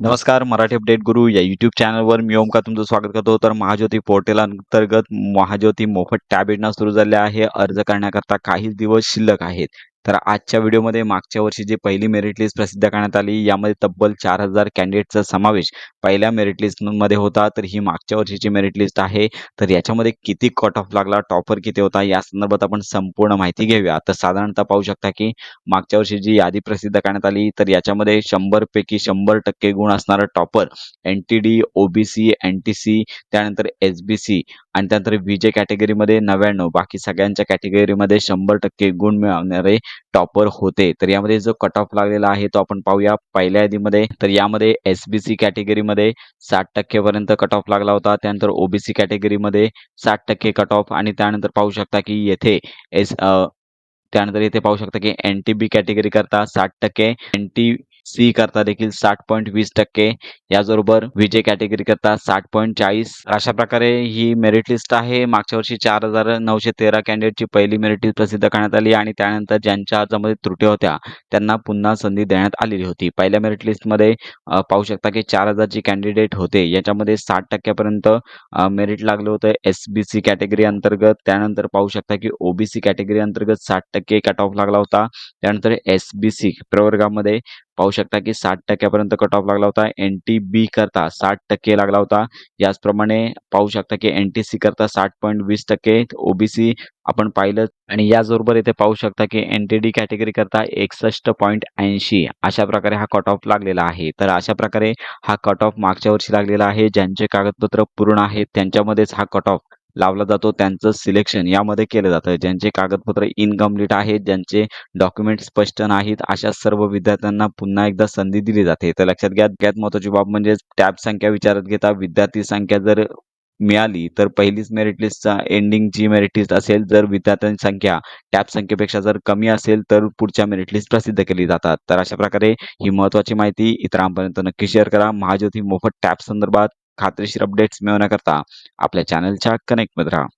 नमस्कार मराठी अपडेट गुरु या युट्यूब चॅनलवर मी ओमका तुमचं स्वागत करतो. तर महाज्योती पोर्टल अंतर्गत महाज्योती मोफत टॅब योजना सुरू झाले आहे. अर्ज करण्याकरता काही दिवस शिल्लक आहेत. तर आजच्या व्हिडिओमध्ये मागच्या वर्षी जी पहिली मेरिट लिस्ट प्रसिद्ध करण्यात आली यामध्ये तब्बल चार हजार कॅन्डिडेटचा समावेश पहिल्या मेरिट लिस्टमध्ये होता. तर ही मागच्या वर्षीची मेरिट लिस्ट आहे. तर याच्यामध्ये किती कट ऑफ लागला टॉपर किती होता या संदर्भात आपण संपूर्ण माहिती घेऊया. तर साधारणतः पाहू शकता की मागच्या वर्षी जी यादी प्रसिद्ध करण्यात आली तर याच्यामध्ये शंभर पैकी शंभर टक्के गुण असणारा topper N T D OBC N T C त्यानंतर एस बी सी आणि त्यानंतर विजय कॅटेगरीमध्ये नव्याण्णव. बाकी सगळ्यांच्या कॅटेगरीमध्ये शंभर टक्के गुण मिळवणारे टॉपर होते. तर यामध्ये जो कट ऑफ लागलेला आहे तो आपण पाहूया. पहिल्या यादीमध्ये तर यामध्ये एस बी सी कॅटेगरीमध्ये साठ टक्केपर्यंत कट ऑफ लागला होता. त्यानंतर ओबीसी कॅटेगरीमध्ये साठ टक्के कट ऑफ आणि त्यानंतर पाहू शकता की येथे एस त्यानंतर इथे पाहू शकता की एन टी बी कॅटेगरी करता साठ टक्के. एन टी सी करता देखील साठ पॉईंट वीस टक्के. याचबरोबर विजय कॅटेगरी करता साठ पॉईंट चाळीस. अशा प्रकारे ही मेरिट लिस्ट आहे. मागच्या वर्षी चार हजार नऊशे तेरा कॅन्डिडेटची पहिली मेरिट लिस्ट प्रसिद्ध करण्यात आली आणि त्यानंतर ज्यांच्या अर्जामध्ये त्रुटी होत्या त्यांना पुन्हा संधी देण्यात आलेली होती. पहिल्या मेरिट लिस्टमध्ये पाहू शकता की चार हजारची कॅन्डिडेट होते याच्यामध्ये साठ टक्क्यापर्यंत मेरिट लागलं होतं एस बी सी कॅटेगरी अंतर्गत. त्यानंतर पाहू शकता की ओबीसी कॅटेगरी अंतर्गत साठ टक्के कट ऑफ लागला होता. त्यानंतर एस बी सी प्रवर्गामध्ये पाहू शकता की साठ टक्क्यापर्यंत कट ऑफ लागला होता. एन टी बी करता साठ टक्के लागला होता. याचप्रमाणे पाहू शकता की एन टी सी करता साठ पॉईंट वीस टक्के. ओबीसी आपण पाहिलं आणि याचबरोबर इथे पाहू शकता की एन टी डी कॅटेगरी करता एकसष्ट पॉईंट ऐंशी. अशा प्रकारे हा कट ऑफ लागलेला आहे. तर अशा प्रकारे हा कट ऑफ मागच्या वर्षी लागलेला आहे. ज्यांचे कागदपत्र पूर्ण आहेत त्यांच्यामध्येच हा कट ऑफ लावला जातो. त्यांचं सिलेक्शन यामध्ये केलं जातं. ज्यांचे कागदपत्र इनकम्प्लीट आहेत ज्यांचे डॉक्युमेंट स्पष्ट नाहीत अशा सर्व विद्यार्थ्यांना पुन्हा एकदा संधी दिली जाते. तर लक्षात घ्या. सगळ्यात महत्वाची बाब म्हणजे टॅब संख्या विचारात घेता. विद्यार्थी संख्या जर मिळाली तर पहिलीच मेरिट लिस्टचा एंडिंग जी मेरिट लिस्ट असेल जर विद्यार्थ्यांची संख्या टॅप संख्येपेक्षा जर कमी असेल तर पुढच्या मेरिट लिस्ट प्रसिद्ध केली जातात. तर अशा प्रकारे ही महत्वाची माहिती इतरांपर्यंत नक्की शेअर करा. महाज्योती मोफत टॅप संदर्भात खात्रीशीर अपडेट्स मिळवण्याकरता आपल्या चॅनलच्या कनेक्टमध्ये राहा.